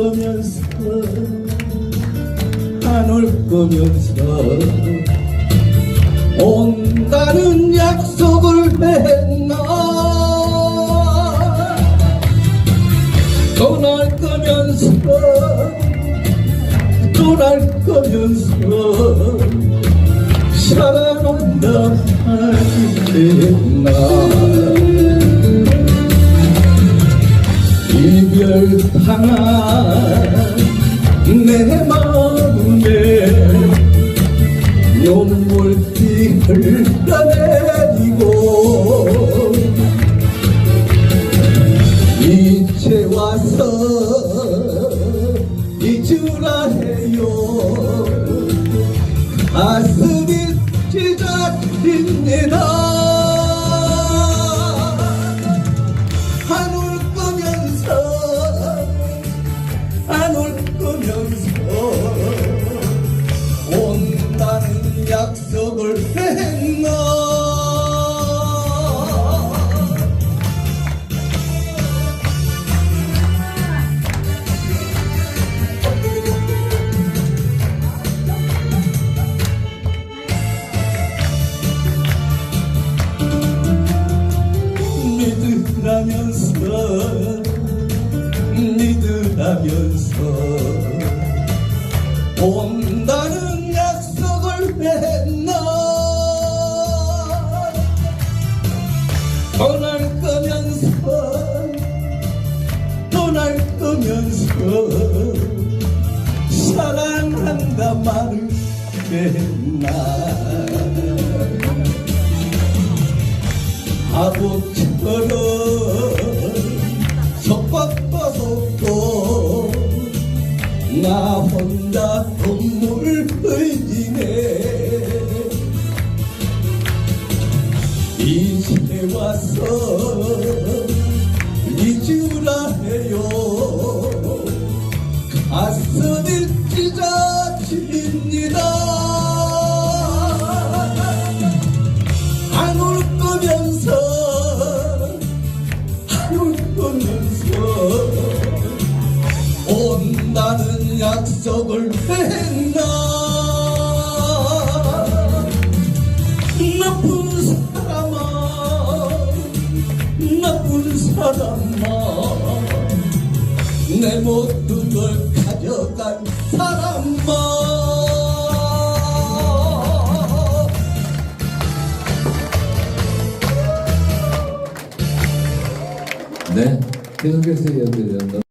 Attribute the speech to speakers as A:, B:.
A: 거면서 안 올 거면서 온다는 약속을 했나 떠날 거면서 떠날 거면서 사랑한다 하겠 당한 내 마음에 눈물이 흘러내리고 이제 와서 잊으라 해요. 가슴이 찢어집니다 온다는 약속을 했나? 떠날 거면서 떠날 거면서. 사랑한다 말을 했나? 바보처 나 혼자 눈물을 흘리네. 이제 와서 잊으라 해요. 가슴이 찢어집니다. 안올 거면서 안올 거면서 약속을 했나 나쁜 사람아 나쁜 사람아. 내 모든 걸 가져간 사람아.
B: 네, 계속해서 이어드리는